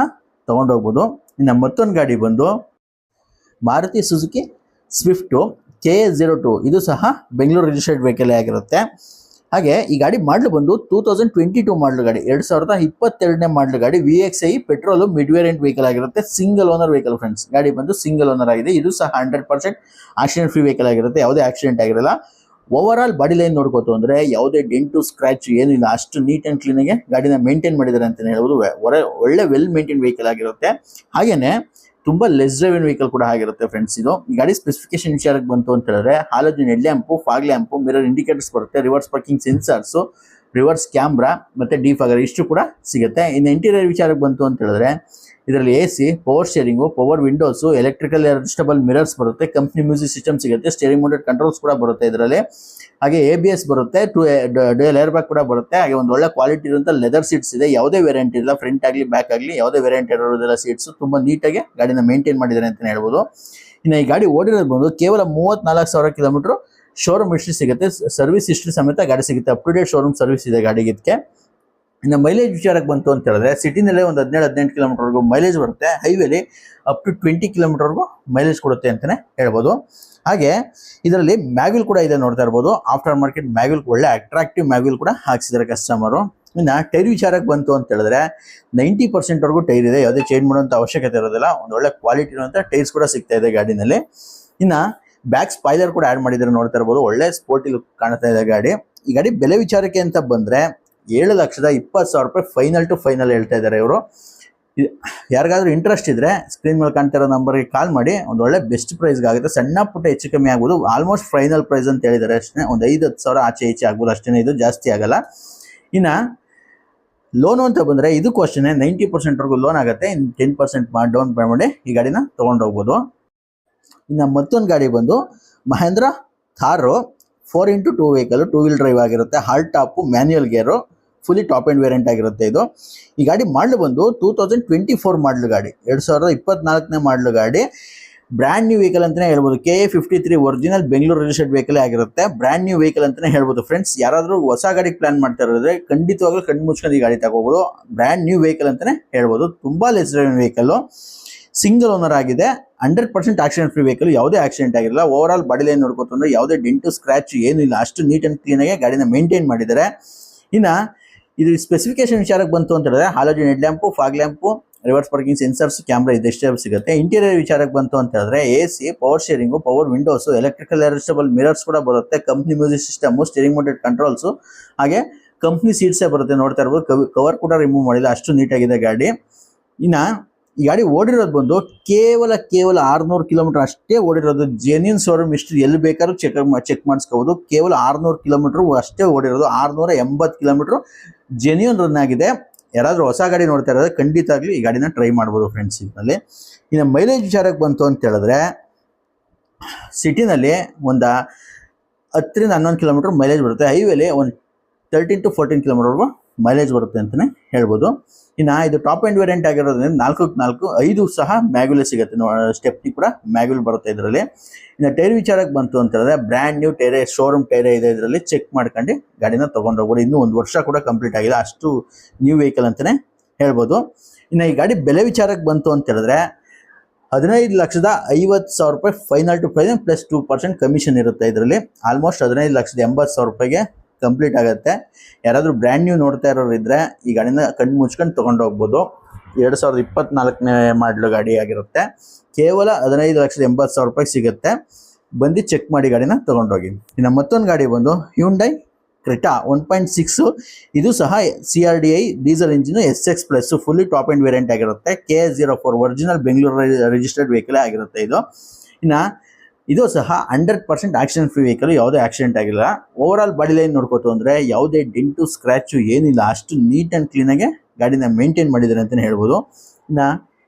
ತೊಗೊಂಡೋಗ್ಬೋದು. ಇನ್ನು ಮತ್ತೊಂದು ಗಾಡಿ ಬಂದು, Maruti Suzuki Swift K A zero two ಇದು ಸಹ ಬೆಂಗಳೂರು ರಿಜಿಸ್ಟರ್ಡ್ ವೆಹಿಕಲ್ ಆಗಿರುತ್ತೆ. ಹಾಗೆ ಈ ಗಾಡಿ ಮಾಡಲು ಬಂದು ಟೂ ತೌಸಂಡ್ ಟ್ವೆಂಟಿ ಟೂ ಮಾಡಲು ಗಾಡಿ, ಎರಡು ಸಾವಿರದ ಇಪ್ಪತ್ತೆರಡನೇ ಮಾಡಲು ಗಾಡಿ V X I petrol mid variant vehicle ಆಗಿರುತ್ತೆ. ಸಿಂಗಲ್ ಓನರ್ ವೆಹಿಕಲ್ ಫ್ರೆಂಡ್ಸ್ ಗಾಡಿ ಬಂದು ಸಿಂಗಲ್ ಓನರ್ ಆಗಿದೆ. ಇದು ಸಹ hundred percent accident free vehicle ಆಗಿರುತ್ತೆ. ಯಾವುದೇ ಆಕ್ಸಿಡೆಂಟ್ ಆಗಿರಲ್ಲ. ಓವರ್ ಆಲ್ ಬಾಡಿ ಲೈನ್ ನೋಡ್ಕೋತು ಅಂದರೆ ಯಾವುದೇ ಡೆಂಟು ಸ್ಕ್ರಾಚ್ ಏನಿಲ್ಲ ಅಷ್ಟು ನೀಟ್ ಆ್ಯಂಡ್ ಕ್ಲೀನಾಗೆ ಗಾಡಿನ ಮೇಂಟೈನ್ ಮಾಡಿದ್ದಾರೆ ಅಂತಲೇ ಹೇಳ್ಬೋದು. ಒಳ್ಳೆ ವೆಲ್ ಮೇಂಟೈನ್ ವೆಹಿಕಲ್ ಆಗಿರುತ್ತೆ. ಹಾಗೇನೆ ತುಂಬ ಲೆಸ್ ಡ್ರೈವಿನ್ ವೆಹಿಕಲ್ ಕೂಡ ಆಗಿರುತ್ತೆ ಫ್ರೆಂಡ್ಸ್ ಇದು. ಗಾಡಿ ಸ್ಪೆಸಿಫಿಕೇಶನ್ ವಿಚಾರಕ್ಕೆ ಬಂತು ಅಂತ ಹೇಳಿದ್ರೆ halogen head lamp fog lamp mirror indicators ಬರುತ್ತೆ reverse parking sensors reverse camera ಮತ್ತು ಡಿಫಾಗರ್ ಇಷ್ಟು ಕೂಡ ಸಿಗುತ್ತೆ. ಇನ್ನು ಇಂಟೀರಿಯರ್ ವಿಚಾರಕ್ಕೆ ಬಂತು ಅಂತ ಹೇಳಿದ್ರೆ, ಇದರಲ್ಲಿ A C power steering power windows electrical adjustable mirrors ಬರುತ್ತೆ. ಕಂಪ್ನಿ ಮ್ಯೂಸಿಕ್ ಸಿಸ್ಟಮ್ ಸಿಗುತ್ತೆ. ಸ್ಟೇರಿಂಗ್ ಮೌಂಟೆಡ್ ಕಂಟ್ರೋಲ್ಸ್ ಕೂಡ ಬರುತ್ತೆ ಇದರಲ್ಲಿ. ಹಾಗೆ ಎ ಬಿ ಎಸ್ ಬರುತ್ತೆ. ಟು ಡೇಲ್ ಏರ್ ಬ್ಯಾಗ್ ಕೂಡ ಬರುತ್ತೆ. ಹಾಗೆ ಒಂದು ಒಳ್ಳೆ ಕ್ವಾಲಿಟಿ ಇರುವಂಥ ಲೆದರ್ ಸೀಟ್ಸ್ ಇದೆ. ಯಾವುದೇ ವೇರಿಯಂಟ್ ಇಲ್ಲ ಫ್ರಂಟ್ ಆಗಲಿ ಬ್ಯಾಕ್ ಆಗಲಿ, ಯಾವುದೇ ವೇರಿಯಂಟ್ ಇರೋದೆಲ್ಲ ಸೀಟ್ಸ್ ತುಂಬ ನೀಟಾಗಿ ಗಾಡಿನ ಮೇಂಟೈನ್ ಮಾಡಿದ್ದಾರೆ ಅಂತಲೇ ಹೇಳ್ಬೋದು. ಇನ್ನು ಈ ಗಾಡಿ ಓಡಿರೋದು ಬಂದು ಕೇವಲ ಮೂವತ್ನಾಲ್ಕು ಸಾವಿರ ಕಿಲೋಮೀಟರ್ ಶೋರೂಮ್ ಹಿಸ್ಟ್ರಿ ಸಿಗುತ್ತೆ. ಸರ್ವಿಸ್ ಹಿಸ್ಟ್ರಿ ಸಮೇತ ಗಾಡಿ ಸಿಗುತ್ತೆ. Up to date showroom service ಇದೆ ಗಾಡಿಗೆ ಇದಕ್ಕೆ. ಇನ್ನು ಮೈಲೇಜ್ ವಿಚಾರಕ್ಕೆ ಬಂತು ಅಂತ ಹೇಳಿದ್ರೆ ಸಿಟಿನಲ್ಲೇ ಒಂದು ಹದಿನೇಳು, ಹದಿನೆಂಟು ಕಿಲೋಮೀಟರ್ವರೆಗೂ ಮೈಲೇಜ್ ಬರುತ್ತೆ. ಹೈವೇಲಿ ಅಪ್ ಟು ಟ್ವೆಂಟಿ ಕಿಲೋಮೀಟರ್ವರೆಗೂ ಮೈಲೇಜ್ ಕೊಡುತ್ತೆ ಅಂತಲೇ ಹೇಳ್ಬೋದು. ಹಾಗೆ ಇದರಲ್ಲಿ ಮ್ಯಾಗ್ವಿಲ್ ಕೂಡ ಇದೆ ನೋಡ್ತಾ ಇರ್ಬೋದು. ಆಫ್ಟರ್ ಮಾರ್ಕೆಟ್ ಮ್ಯಾಗ್ವಿಲ್ ಒಳ್ಳೆ ಅಟ್ರಾಕ್ಟಿವ್ ಮ್ಯಾಗ್ವಿಲ್ ಕೂಡ ಹಾಕ್ಸಿದ್ದಾರೆ ಕಸ್ಟಮರು ಇನ್ನು ಟೈರ್ ವಿಚಾರಕ್ಕೆ ಬಂತು ಅಂತ ಹೇಳಿದ್ರೆ ನೈಂಟಿ ಪರ್ಸೆಂಟ್ವರೆಗೂ ಟೈರ್ ಇದೆ. ಯಾವುದೇ ಚೇಂಜ್ ಮಾಡುವಂಥ ಅವಶ್ಯಕತೆ ಇರೋದಿಲ್ಲ. ಒಂದು ಒಳ್ಳೆ ಕ್ವಾಲಿಟಿ ಇರುವಂಥ ಟೈರ್ಸ್ ಕೂಡ ಸಿಗ್ತಾ ಇದೆ ಗಾಡಿನಲ್ಲಿ. ಇನ್ನು ಬ್ಯಾಕ್ ಸ್ಪೈಲರ್ ಕೂಡ ಆ್ಯಡ್ ಮಾಡಿದ್ರೆ ನೋಡ್ತಾ ಇರ್ಬೋದು. ಒಳ್ಳೆ ಸ್ಪೋರ್ಟಿ ಲುಕ್ ಕಾಣ್ತಾ ಇದೆ ಗಾಡಿ. ಈ ಗಾಡಿ ಬೆಲೆ ವಿಚಾರಕ್ಕೆ ಅಂತ ಬಂದರೆ ಏಳು ಲಕ್ಷದ ಇಪ್ಪತ್ತು ಸಾವಿರ ರೂಪಾಯಿ ಫೈನಲ್ ಟು ಫೈನಲ್ ಹೇಳ್ತಾ ಇದ್ದಾರೆ ಇವರು. ಯಾರಿಗಾದ್ರೂ ಇಂಟ್ರೆಸ್ಟ್ ಇದ್ರೆ ಸ್ಕ್ರೀನ್ ಮೇಲೆ ಕಾಣ್ತಾ ಇರೋ ನಂಬರ್ಗೆ ಕಾಲ್ ಮಾಡಿ. ಒಂದು ಒಳ್ಳೆ ಬೆಸ್ಟ್ ಪ್ರೈಸ್ಗೆ ಆಗುತ್ತೆ. ಸಣ್ಣ ಪುಟ್ಟ ಹೆಚ್ಚು ಕಮ್ಮಿ ಆಗ್ಬೋದು. ಆಲ್ಮೋಸ್ಟ್ ಫೈನಲ್ ಪ್ರೈಸ್ ಅಂತ ಹೇಳಿದ್ದಾರೆ ಅಷ್ಟೇ. ಒಂದು ಐದು ಹತ್ತು ಸಾವಿರ ಆಚೆ ಈಚೆ ಆಗ್ಬೋದು ಅಷ್ಟೇ ಇದು ಜಾಸ್ತಿ ಆಗಲ್ಲ. ಇನ್ನು ಲೋನು ಅಂತ ಬಂದರೆ ಇದಕ್ಕೂ ಅಷ್ಟೇ ನೈಂಟಿ ಪರ್ಸೆಂಟ್ವರೆಗೂ ಲೋನ್ ಆಗುತ್ತೆ. ಇನ್ನು ಟೆನ್ ಪರ್ಸೆಂಟ್ ಮಾಡಿ ಡೌನ್ ಪೇ ಮಾಡಿ ಈ ಗಾಡಿನ ತೊಗೊಂಡು ಹೋಗ್ಬೋದು ಇನ್ನು ಮತ್ತೊಂದು ಗಾಡಿ ಬಂದು Mahindra Thar four into two vehicle, two wheel drive ಆಗಿರುತ್ತೆ. Hard top manual gear, fully top end variant ಆಗಿರುತ್ತೆ ಇದು. ಈ ಗಾಡಿ ಮಾಡಲು ಬಂದು ಟೂ ತೌಸಂಡ್ ಟ್ವೆಂಟಿ ಫೋರ್ ಮಾಡಲು ಗಾಡಿ. ಎರಡು ಸಾವಿರದ ಇಪ್ಪತ್ನಾಲ್ಕನೇ ಮಾಡಲು ಗಾಡಿ. ಬ್ರ್ಯಾಂಡ್ ನ್ಯೂ ವೆಹಿಕಲ್ ಅಂತಲೇ ಹೇಳ್ಬೋದು. K A fifty three original Bengaluru registered vehicle ಆಗಿರುತ್ತೆ. ಬ್ರ್ಯಾಂಡ್ ನ್ಯೂ ವೆಹಿಕಲ್ ಅಂತಲೇ ಹೇಳ್ಬೋದು. ಫ್ರೆಂಡ್ಸ್ ಯಾರಾದರೂ ಹೊಸ ಗಾಡಿಗೆ ಪ್ಲಾನ್ ಮಾಡ್ತಾ ಇರೋದ್ರೆ ಖಂಡಿತವಾಗ್ಲೂ ಕಣ್ಣು ಮುಚ್ಕೊಂಡು ಈ ಗಾಡಿ ತಗೋಬೋದು. ಬ್ರ್ಯಾಂಡ್ ನ್ಯೂ ವೆಹಿಕಲ್ ಅಂತಲೇ ಹೇಳ್ಬೋದು. ತುಂಬ less driving vehicle single owner ಆಗಿದೆ. Hundred percent accident free vehicle, ಯಾವುದೇ ಆಕ್ಸಿಡೆಂಟ್ ಆಗಿರಲ್ಲ. ಓವರ್ ಆಲ್ ಬಾಡಿ ಲೈನ್ ನೋಡ್ಕೊತಂದ್ರೆ ಯಾವುದೇ ಡಿಂಟು ಸ್ಕ್ರಾಚ್ ಏನಿಲ್ಲ ಅಷ್ಟು ನೀಟ್ ಅಂಡ್ ಕ್ಲೀನಾಗಿ ಗಾಡಿನ ಮೇಂಟೈನ್ ಮಾಡಿದ್ದಾರೆ. ಇನ್ನು ಇದು ಸ್ಪೆಸಿಫಿಕೇಶನ್ ವಿಚಾರಕ್ಕೆ ಬಂತು ಅಂತ ಹೇಳಿದ್ರೆ halogen head lamp fog lamp reverse parking sensors camera ಇದೆಷ್ಟೇ ಸಿಗುತ್ತೆ. ಇಂಟೀರಿಯರ್ ವಿಚಾರಕ್ಕೆ ಬಂತು ಅಂತ ಹೇಳಿದ್ರೆ A C power steering power windows electrical adjustable mirrors ಕೂಡ ಬರುತ್ತೆ. Company music system steering mounted controls ಹಾಗೆ ಕಂಪ್ನಿ ಸೀಟ್ಸೇ ಬರುತ್ತೆ. ನೋಡ್ತಾ ಇರ್ಬೋದು. ಕವರ್ ಕೂಡ ರಿಮೂವ್ ಮಾಡಿಲ್ಲ. ಅಷ್ಟು ನೀಟಾಗಿದೆ ಗಾಡಿ. ಇನ್ನು ಈ ಗಾಡಿ ಓಡಿರೋದು ಬಂದು ಕೇವಲ ಕೇವಲ ಆರ್ನೂರು ಕಿಲೋಮೀಟರ್ ಅಷ್ಟೇ ಓಡಿರೋದು. ಜೆನ್ಯೂನ್ ಶೋರೂಮ್ ಇಷ್ಟು ಎಲ್ಲಿ ಬೇಕಾದ್ರೂ ಚೆಕ್ ಚೆಕ್ ಮಾಡಿಸ್ಕೋಬೋದು. ಕೇವಲ ಆರ್ನೂರು ಕಿಲೋಮೀಟರ್ ಅಷ್ಟೇ ಓಡಿರೋದು. ಆರ್ನೂರ ಎಂಬತ್ತು ಕಿಲೋಮೀಟರ್ ಜೆನ್ಯೂನ್ ರನ್ ಆಗಿದೆ. ಯಾರಾದರೂ ಹೊಸ ಗಾಡಿ ನೋಡ್ತಾ ಇರೋದ್ರೆ ಖಂಡಿತ ಆಗಲಿ ಈ ಗಾಡಿನ ಟ್ರೈ ಮಾಡ್ಬೋದು ಫ್ರೆಂಡ್ಸ್ ಇದರಲ್ಲಿ. ಇನ್ನು ಮೈಲೇಜ್ ವಿಚಾರಕ್ಕೆ ಬಂತು ಅಂತ ಹೇಳಿದ್ರೆ ಸಿಟಿನಲ್ಲಿ ಒಂದು ಹತ್ತರಿಂದ ಹನ್ನೊಂದು ಕಿಲೋಮೀಟರ್ ಮೈಲೇಜ್ ಬರುತ್ತೆ. ಹೈವೇಲಿ ಒಂದು ತರ್ಟೀನ್ ಟು ಫೋರ್ಟೀನ್ ಕಿಲೋಮೀಟರ್ವರೆಗೂ ಮೈಲೇಜ್ ಬರುತ್ತೆ ಅಂತಲೇ ಹೇಳ್ಬೋದು. ಇನ್ನು ಇದು ಟಾಪ್ ಎಂಡ್ ವೇರಿಯಂಟ್ ಆಗಿರೋದ್ರಿಂದ ನಾಲ್ಕು ನಾಲ್ಕು, ಐದು ಸಹ ಮ್ಯಾಗ್ಯುಲೇ ಸಿಗುತ್ತೆ. ಸ್ಟೆಪ್ನಿ ಕೂಡ ಮ್ಯಾಗ್ಯುಲ್ ಬರುತ್ತೆ ಇದರಲ್ಲಿ. ಇನ್ನು ಟೈರ್ ವಿಚಾರಕ್ಕೆ ಬಂತು ಅಂತ ಹೇಳಿದ್ರೆ ಬ್ರ್ಯಾಂಡ್ ನ್ಯೂ ಟೈರೆ ಶೋರೂಮ್ ಟೈರೆ ಇದೆ ಇದರಲ್ಲಿ. ಚೆಕ್ ಮಾಡ್ಕೊಂಡು ಗಾಡಿನ ತೊಗೊಂಡು ಹೋಗ್ಬೋದು ಇನ್ನೂ ಒಂದು ವರ್ಷ ಕೂಡ ಕಂಪ್ಲೀಟ್ ಆಗಿದೆ ಅಷ್ಟು ನ್ಯೂ ವೆಹಿಕಲ್ ಅಂತಲೇ ಹೇಳ್ಬೋದು. ಇನ್ನು ಈ ಗಾಡಿ ಬೆಲೆ ವಿಚಾರಕ್ಕೆ ಬಂತು ಅಂತ ಹೇಳಿದ್ರೆ ಹದಿನೈದು ಲಕ್ಷದ ಐವತ್ತು ಸಾವಿರ ರೂಪಾಯಿ final to final plus two percent commission ಇರುತ್ತೆ ಇದರಲ್ಲಿ. ಆಲ್ಮೋಸ್ಟ್ ಹದಿನೈದು ಲಕ್ಷದ ಎಂಬತ್ತು ಸಾವಿರ ರೂಪಾಯಿಗೆ ಕಂಪ್ಲೀಟ್ ಆಗುತ್ತೆ. ಯಾರಾದರೂ ಬ್ರ್ಯಾಂಡ್ ನ್ಯೂ ನೋಡ್ತಾ ಇರೋರು ಇದ್ದರೆ ಈ ಗಾಡಿನ ಕಣ್ಣು ಮುಚ್ಕೊಂಡು ತೊಗೊಂಡು ಹೋಗ್ಬೋದು. ಎರಡು ಸಾವಿರದ ಇಪ್ಪತ್ನಾಲ್ಕನೇ ಮಾಡಲು ಗಾಡಿ ಆಗಿರುತ್ತೆ. ಕೇವಲ ಹದಿನೈದು ಲಕ್ಷದ ಎಂಬತ್ತು ಸಾವಿರ ರೂಪಾಯಿ ಸಿಗುತ್ತೆ. ಬಂದು ಚೆಕ್ ಮಾಡಿ ಗಾಡಿನ ತೊಗೊಂಡೋಗಿ ಇನ್ನು ಮತ್ತೊಂದು ಗಾಡಿ ಬಂದು Hyundai Creta one point six ಇದು ಸಹ C R D I diesel engine S X plus fully top end variant ಆಗಿರುತ್ತೆ. K S zero four original Bengaluru registered vehicle ಆಗಿರುತ್ತೆ ಇದು. ಇನ್ನು ಇದು ಸಹ hundred percent accident free vehicle, ಯಾವುದೇ ಆಕ್ಸಿಡೆಂಟ್ ಆಗಿಲ್ಲ. ಓವರ್ ಆಲ್ ಬಾಡಿ ಲೈನ್ ನೋಡ್ಕೋತು ಅಂದರೆ ಯಾವುದೇ ಡೆಂಟು, ಸ್ಕ್ರ್ಯಾಚು ಏನಿಲ್ಲ. ಅಷ್ಟು ನೀಟ್ ಆ್ಯಂಡ್ ಕ್ಲೀನಾಗೆ ಗಾಡಿನ ಮೇಂಟೈನ್ ಮಾಡಿದ್ದಾರೆ ಅಂತಲೇ ಹೇಳ್ಬೋದು. ಇನ್ನು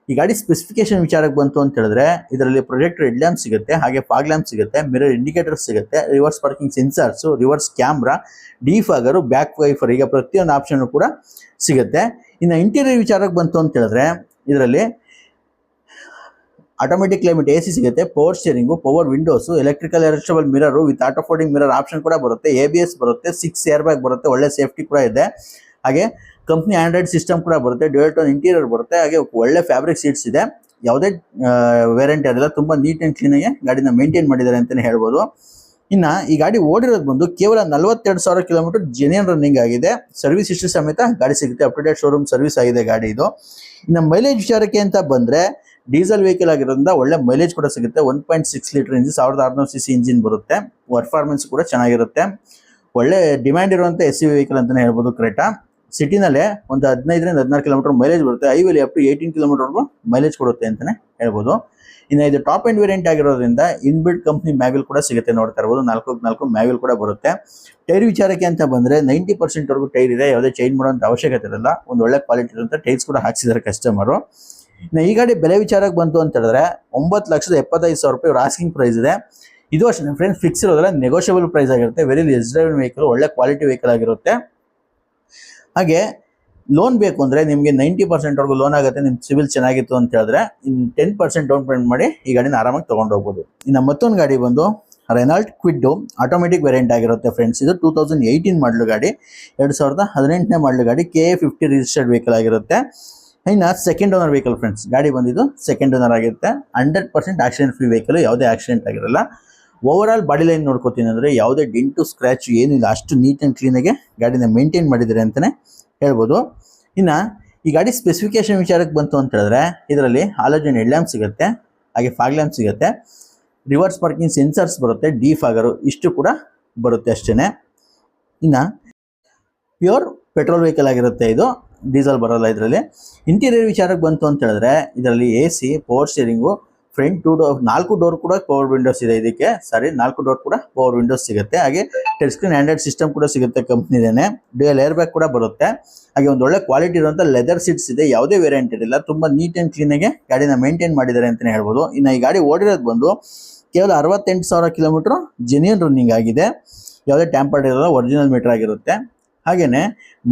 ಈ ಗಾಡಿ ಸ್ಪೆಸಿಫಿಕೇಶನ್ ವಿಚಾರಕ್ಕೆ ಬಂತು ಅಂತ ಹೇಳಿದ್ರೆ, ಇದರಲ್ಲಿ ಪ್ರೊಜೆಕ್ಟ್ ರೆಡ್ ಲ್ಯಾಂಪ್ ಸಿಗುತ್ತೆ, ಹಾಗೆ ಫಾಗ್ ಲ್ಯಾಂಪ್ ಸಿಗುತ್ತೆ ಮಿರರ್ ಇಂಡಿಕೇಟರ್ ಸಿಗುತ್ತೆ reverse parking sensors reverse camera defogger back wiper ಈಗ ಪ್ರತಿಯೊಂದು ಆಪ್ಷನ್ ಕೂಡ ಸಿಗುತ್ತೆ. ಇನ್ನು ಇಂಟೀರಿಯರ್ ವಿಚಾರಕ್ಕೆ ಬಂತು ಅಂತ ಹೇಳಿದ್ರೆ, ಇದರಲ್ಲಿ ಆಟೋಮೆಟಿಕ್ ಕ್ಲೈಮೇಟ್ ಎ ಸಿ ಸಿಗುತ್ತೆ power steering power windows electrical adjustable mirror with auto folding mirror option ಕೂಡ ಬರುತ್ತೆ ಎ ಬಿ ಎಸ್ ಬರುತ್ತೆ ಸಿಕ್ಸ್ ಏರ್ ಬ್ಯಾಗ್ ಬರುತ್ತೆ, ಒಳ್ಳೆ ಸೇಫ್ಟಿ ಕೂಡ ಇದೆ. ಹಾಗೆ ಕಂಪ್ನಿ ಆಂಡ್ರಾಯ್ಡ್ ಸಿಸ್ಟಮ್ ಕೂಡ ಬರುತ್ತೆ ಟೋನ್ ಇಂಟೀರಿಯರ್ ಬರುತ್ತೆ, ಹಾಗೆ ಒಳ್ಳೆ ಫ್ಯಾಬ್ರಿಕ್ ಸೀಟ್ಸ್ ಇದೆ. ಯಾವುದೇ ವ್ಯಾರಂಟಿ ಅದೆಲ್ಲ ತುಂಬ ನೀಟ್ ಆ್ಯಂಡ್ ಕ್ಲೀನಾಗಿ ಗಾಡಿನ ಮೇಂಟೈನ್ ಮಾಡಿದ್ದಾರೆ ಅಂತಲೇ ಹೇಳ್ಬೋದು. ಇನ್ನು ಈ ಗಾಡಿ ಓಡಿರೋದು ಬಂದು ಕೇವಲ ನಲವತ್ತೆರಡು ಸಾವಿರ ಕಿಲೋಮೀಟರ್ ಜೆನ್ಯನ್ ರನ್ನಿಂಗ್ ಆಗಿದೆ. ಸರ್ವಿಸ್ ಹಿಸ್ಟ್ರಿ ಸಮೇತ ಗಾಡಿ ಸಿಗುತ್ತೆ ಅಪ್ಡೇಟೆಡ್ ಶೋರೂಮ್ ಸರ್ವಿಸ್ ಆಗಿದೆ ಗಾಡಿ ಇದು. ಇನ್ನು ಮೈಲೇಜ್ ವಿಚಾರಕ್ಕೆ ಅಂತ ಬಂದರೆ ಡೀಸೆಲ್ ವೆಹಿಕಲ್ ಆಗಿರೋದ್ರಿಂದ ಒಳ್ಳೆ ಮೈಲೇಜ್ ಕೂಡ ಸಿಗುತ್ತೆ. One point six litre engine ಸಾವಿರದ ಆರುನೂರು ಸಿ ಸಿ ಇಂಜಿನ್ ಬರುತ್ತೆ. ಪರ್ಫಾರ್ಮೆನ್ಸ್ ಕೂಡ ಚೆನ್ನಾಗಿರುತ್ತೆ. ಒಳ್ಳೆ ಡಿಮ್ಯಾಂಡ್ ಇರುವಂಥ ಎಸ್ ಸಿ ವೆಹಿಕಲ್ ಅಂತಲೇ ಹೇಳ್ಬೋದು ಕ್ರೇಟಾ. ಸಿಟಿನಲ್ಲೇ ಒಂದು ಹದಿನೈದರಿಂದ ಹದಿನಾರು ಕಿಲೋಮೀಟರ್ ಮೈಲೇಜ್ ಬರುತ್ತೆ. ಹೈವೇಲಿ ಅಪ್ ಟು ಏಯ್ಟೀನ್ ಕಿಲೋಮೀಟರ್ಗೂ ಮೈಲೇಜ್ ಕೊಡುತ್ತೆ ಅಂತಲೇ ಹೇಳ್ಬೋದು. ಇನ್ನು ಇದು ಟಾಪ್ ಎಂಡ್ ವೇರಿಯಂಟ್ ಆಗಿರೋದ್ರಿಂದ ಇನ್ಬಿಲ್ಡ್ ಕಂಪ್ನಿ ಮ್ಯಾಗಲ್ ಕೂಡ ಸಿಗುತ್ತೆ ನೋಡ್ತಾ ಇರ್ಬೋದು. ನಾಲ್ಕು ನಾಲ್ಕು ಮ್ಯಾಗಲ್ ಕೂಡ ಬರುತ್ತೆ. ಟೈರ್ ವಿಚಾರಕ್ಕೆ ಅಂತ ಬಂದರೆ ನೈಂಟಿ ಪರ್ಸೆಂಟ್ವರೆಗೂ ಟೈರ್ ಇದೆ. ಯಾವುದೇ ಚೇಂಜ್ ಮಾಡುವಂಥ ಅವಶ್ಯಕತೆ ಇರಲ್ಲ. ಒಂದು ಒಳ್ಳೆ ಕ್ವಾಲಿಟಿ ಇರುವಂಥ ಟೈರ್ಸ್ ಕೂಡ ಹಾಕ್ಸಿದ್ದಾರೆ ಕಸ್ಟಮರು ಇನ್ನು ಈ ಗಾಡಿ ಬೆಲೆ ವಿಚಾರಕ್ಕೆ ಬಂತು ಅಂತ ಹೇಳಿದ್ರೆ ಒಂಬತ್ತು ಲಕ್ಷದ ಎಪ್ಪತ್ತೈದು ಸಾವಿರ ರೂಪಾಯಿ ಆಸ್ಕಿಂಗ್ ಪ್ರೈಸ್ ಇದೆ. ಇದು ಅಷ್ಟೇ ಫ್ರೆಂಡ್ ಫಿಕ್ಸ್ ಇರೋದ್ರೆ ನೆಗೋಷಿಯಬಲ್ ಪ್ರೈಸ್ ಆಗಿರುತ್ತೆ. ವೆರಿ ರಿಸರ್ವ್ ವೆಹಿಕಲ್ ಒಳ್ಳೆ ಕ್ವಾಲಿಟಿ ವೆಹಿಕಲ್ ಆಗಿರುತ್ತೆ. ಹಾಗೆ ಲೋನ್ ಬೇಕು ಅಂದರೆ ನಿಮಗೆ ನೈಂಟಿ ಪರ್ಸೆಂಟ್ವರೆಗೂ ಲೋನ್ ಆಗುತ್ತೆ ನಿಮ್ಮ ಸಿವಿಲ್ ಚೆನ್ನಾಗಿತ್ತು ಅಂತ ಹೇಳಿದ್ರೆ ಇನ್ನು ಟೆನ್ ಪರ್ಸೆಂಟ್ ಡೌನ್ ಪೇಮೆಂಟ್ ಮಾಡಿ ಈ ಗಾಡಿನ ಆರಾಮಾಗಿ ತೊಗೊಂಡು ಹೋಗ್ಬೋದು. ಇನ್ನು ಮತ್ತೊಂದು ಗಾಡಿ ಬಂದು ರೆನಾಲ್ಟ್ ಕ್ವಿಡ್ಡು ಆಟೋಮೆಟಿಕ್ ವೇರಿಯಂಟ್ ಆಗಿರುತ್ತೆ ಫ್ರೆಂಡ್ಸ್ ಇದು ಟೂ ತೌಸಂಡ್ ಏಯ್ಟೀನ್ ಮಾಡಲು ಗಾಡಿ. ಎರಡು ಸಾವಿರದ ಹದಿನೆಂಟನೇ ಮಾಡಲು ಗಾಡಿ K A fifty registered vehicle ಆಗಿರುತ್ತೆ. ಇನ್ನು ಸೆಕೆಂಡ್ ಓನರ್ ವೆಹಿಕಲ್ ಫ್ರೆಂಡ್ಸ್ ಗಾಡಿ ಬಂದಿದ್ದು ಸೆಕೆಂಡ್ ಓನರ್ ಆಗಿರುತ್ತೆ. Hundred percent accident free vehicle ಯಾವುದೇ ಆಕ್ಸಿಡೆಂಟ್ ಆಗಿರಲ್ಲ. ಓವರ್ ಆಲ್ ಬಾಡಿ ಲೈನ್ ನೋಡ್ಕೋತೀನಿ ಅಂದರೆ ಯಾವುದೇ ಡಿಂಟು ಸ್ಕ್ರ್ಯಾಚ್ ಏನಿಲ್ಲ ಅಷ್ಟು ನೀಟ್ ಆ್ಯಂಡ್ ಕ್ಲೀನಾಗೆ ಗಾಡಿನ ಮೇಂಟೈನ್ ಮಾಡಿದ್ದಾರೆ ಅಂತಲೇ ಹೇಳ್ಬೋದು. ಇನ್ನು ಈ ಗಾಡಿ ಸ್ಪೆಸಿಫಿಕೇಶನ್ ವಿಚಾರಕ್ಕೆ ಬಂತು ಅಂತ ಹೇಳಿದ್ರೆ, ಇದರಲ್ಲಿ ಹಾಲೋಜನ್ ಹೆಡ್ ಲ್ಯಾಂಪ್ ಸಿಗುತ್ತೆ, ಹಾಗೆ ಫಾಗ್ ಲ್ಯಾಂಪ್ ಸಿಗುತ್ತೆ. ರಿವರ್ಸ್ ಪಾರ್ಕಿಂಗ್ ಸೆನ್ಸರ್ಸ್ ಬರುತ್ತೆ ಡಿ ಫಾಗರು ಇಷ್ಟು ಕೂಡ ಬರುತ್ತೆ ಅಷ್ಟೇ ಇನ್ನು ಪ್ಯೂರ್ ಪೆಟ್ರೋಲ್ ವೆಹಿಕಲ್ ಆಗಿರುತ್ತೆ ಇದು. ಡೀಸೆಲ್ ಬರೋಲ್ಲ ಇದರಲ್ಲಿ. ಇಂಟೀರಿಯರ್ ವಿಚಾರಕ್ಕೆ ಬಂತು ಅಂತ ಹೇಳಿದ್ರೆ, ಇದರಲ್ಲಿ A C power steering front two door ನಾಲ್ಕು ಡೋರ್ ಕೂಡ ಪವರ್ ವಿಂಡೋಸ್ ಇದೆ ಇದಕ್ಕೆ. ಸಾರಿ ನಾಲ್ಕು ಡೋರ್ ಕೂಡ ಪವರ್ ವಿಂಡೋಸ್ ಸಿಗುತ್ತೆ. ಹಾಗೆ ಟಚ್ ಸ್ಕ್ರೀನ್ ಆಂಡ್ರಾಯ್ಡ್ ಸಿಸ್ಟಮ್ ಕೂಡ ಸಿಗುತ್ತೆ ಕಂಪ್ನಿದೇನೆ ಡ್ಯೂಯಲ್ ಏರ್ ಬ್ಯಾಗ್ ಕೂಡ ಬರುತ್ತೆ. ಹಾಗೆ ಒಂದು ಒಳ್ಳೆ ಕ್ವಾಲಿಟಿ ಇರುವಂಥ ಲೆದರ್ ಸೀಟ್ಸ್ ಇದೆ. ಯಾವುದೇ ವೇರಿಯಂಟ್ ಇರಲಿಲ್ಲ. ತುಂಬ ನೀಟ್ ಆ್ಯಂಡ್ ಕ್ಲೀನಾಗಿ ಗಾಡಿನ ಮೇಂಟೈನ್ ಮಾಡಿದ್ದಾರೆ ಅಂತಲೇ ಹೇಳ್ಬೋದು. ಇನ್ನು ಈ ಗಾಡಿ ಓಡಿರೋದು ಬಂದು ಕೇವಲ ಅರವತ್ತೆಂಟು ಸಾವಿರ ಕಿಲೋಮೀಟ್ರ್ ಜೆನ್ಯೂನ್ ರನ್ನಿಂಗ್ ಆಗಿದೆ. ಯಾವುದೇ ಟ್ಯಾಂಪರ್ಡ್ ಇರೋಲ್ಲ ಒರಿಜಿನಲ್ ಮೀಟರ್ ಆಗಿರುತ್ತೆ. ಹಾಗೆಯೇ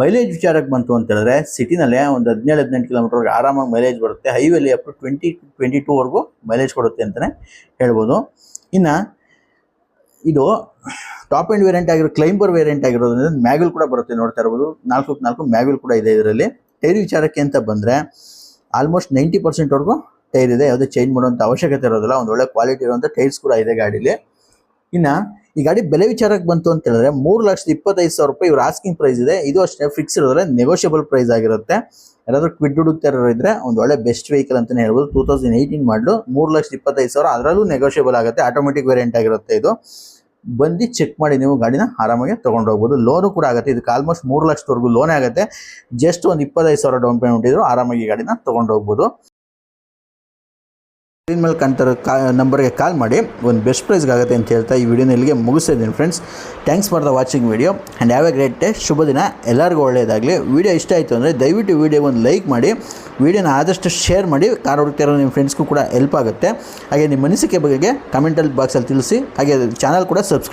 ಮೈಲೇಜ್ ವಿಚಾರಕ್ಕೆ ಬಂತು ಅಂತ ಹೇಳಿದ್ರೆ ಸಿಟಿನಲ್ಲೇ ಒಂದು ಹದಿನೇಳು, ಹದಿನೆಂಟು ಕಿಲೋಮೀಟರ್ವರೆಗೆ ಆರಾಮಾಗಿ ಮೈಲೇಜ್ ಬರುತ್ತೆ. ಹೈವೇಲಿ ಅಪ್ ಟು ಟ್ವೆಂಟಿ ಟ್ವೆಂಟಿ ಟೂವರೆಗೂ ಮೈಲೇಜ್ ಕೊಡುತ್ತೆ ಅಂತಲೇ ಹೇಳ್ಬೋದು. ಇನ್ನು ಇದು ಟಾಪ್ ಎಂಡ್ ವೇರಿಯಂಟ್ ಆಗಿರೋ ಕ್ಲೈಂಬರ್ ವೇರಿಯಂಟ್ ಆಗಿರೋದ್ರಿಂದ ಮ್ಯಾಗಲ್ ಕೂಡ ಬರುತ್ತೆ ನೋಡ್ತಾ ಇರ್ಬೋದು. ನಾಲ್ಕು ನಾಲ್ಕು ಮ್ಯಾಗಲ್ ಕೂಡ ಇದೆ ಇದರಲ್ಲಿ. ಟೈರ್ ವಿಚಾರಕ್ಕೆ ಅಂತ ಬಂದರೆ ಆಲ್ಮೋಸ್ಟ್ ನೈಂಟಿ ಪರ್ಸೆಂಟ್ವರೆಗೂ ಟೈರ್ ಇದೆ. ಯಾವುದೇ ಚೇಂಜ್ ಮಾಡುವಂಥ ಅವಶ್ಯಕತೆ ಇರೋದಿಲ್ಲ. ಒಂದು ಒಳ್ಳೆ ಕ್ವಾಲಿಟಿ ಇರುವಂಥ ಟೈರ್ಸ್ ಕೂಡ ಇದೆ ಗಾಡೀಲಿ. ಇನ್ನು ಈ ಗಾಡಿ ಬೆಲೆ ವಿಚಾರಕ್ಕೆ ಬಂತು ಅಂತ ಹೇಳಿದ್ರೆ ಮೂರು ಲಕ್ಷದ ಇಪ್ಪತ್ತೈದು ಸಾವಿರ ರೂಪಾಯಿ ಇವ್ರ ಆಸ್ಕಿಂಗ್ ಪ್ರೈಸ್ ಇದೆ. ಇದು ಅಷ್ಟೇ ಫಿಕ್ಸ್ ಇರೋದ್ರೆ ನೆಗೋಷಿಯಬಲ್ ಪ್ರೈಸ್ ಆಗಿರುತ್ತೆ. ಯಾರಾದರೂ ಕ್ವಿಡ್ ಹುಡುಕ್ತಾರೋ ಇದ್ರೆ ಒಂದು ಒಳ್ಳೆ ಬೆಸ್ಟ್ ವೆಹಿಕಲ್ ಅಂತಲೇ ಹೇಳ್ಬೋದು. ಟೂ ತೌಸಂಡ್ ಏಯ್ಟೀನ್ ಮಾಡಲು ಮೂರು ಲಕ್ಷದ ಇಪ್ಪತ್ತೈದು ಸಾವಿರ, ಅದರಲ್ಲೂ ನೆಗೋಷಿಯಬಲ್ ಆಗುತ್ತೆ. ಆಟೋಮೆಟಿಕ್ ವೇರಿಯಂಟ್ ಆಗಿರುತ್ತೆ ಇದು. ಬಂದು ಚೆಕ್ ಮಾಡಿ ನೀವು ಗಾಡಿನ ಆರಾಮಾಗಿ ತೊಗೊಂಡು ಹೋಗ್ಬೋದು. ಲೋನು ಕೂಡ ಆಗುತ್ತೆ. ಇದಕ್ಕೆ ಆಲ್ಮೋಸ್ಟ್ ಮೂರು ಲಕ್ಷದವರೆಗೂ ಲೋನೇ ಆಗುತ್ತೆ. ಜಸ್ಟ್ ಒಂದು ಇಪ್ಪತ್ತೈದು ಸಾವಿರ ಡೌನ್ ಪೇಮೆಂಟ್ ಇದ್ರು ಆರಾಮಾಗಿ ಗಾಡಿನ ತೊಗೊಂಡು ಹೋಗ್ಬೋದು. ಸ್ಕ್ರೀನ್ ಮೇಲೆ ಕಾಣ್ತಿರೋ ಕಾ ನಂಬರ್ಗೆ ಕಾಲ್ ಮಾಡಿ. ಒಂದು ಬೆಸ್ಟ್ ಪ್ರೈಸ್ಗೆ ಆಗುತ್ತೆ ಅಂತ ಹೇಳ್ತಾ ಈ ವಿಡಿಯೋನ ಇಲ್ಲಿಗೆ ಮುಗಿಸ್ತಿದ್ದೀನಿ friends. Thanks for the watching video and have a great day ಶುಭ ದಿನ. ಎಲ್ಲರಿಗೂ ಒಳ್ಳೆಯದಾಗಲಿ. ವಿಡಿಯೋ ಇಷ್ಟ ಆಯಿತು ಅಂದರೆ ದಯವಿಟ್ಟು ವಿಡಿಯೋ ಒಂದು ಲೈಕ್ ಮಾಡಿ. ವಿಡಿಯೋನ ಆದಷ್ಟು ಶೇರ್ ಮಾಡಿ. ಕಾರ್ ಹುಡುಕ್ತಿರೋ ನಿಮ್ಮ ಫ್ರೆಂಡ್ಸ್ಗೂ ಕೂಡ ಹೆಲ್ಪ್ ಆಗುತ್ತೆ. ಹಾಗೆ ನಿಮ್ಮ ಅನಿಸಿಕೆ ಬಗ್ಗೆ ಕಮೆಂಟಲ್ಲಿ ಬಾಕ್ಸಲ್ಲಿ ತಿಳಿಸಿ. ಹಾಗೆ ಚಾನಲ್ ಕೂಡ ಸಬ್ಸ್ಕ್ರೈಬ್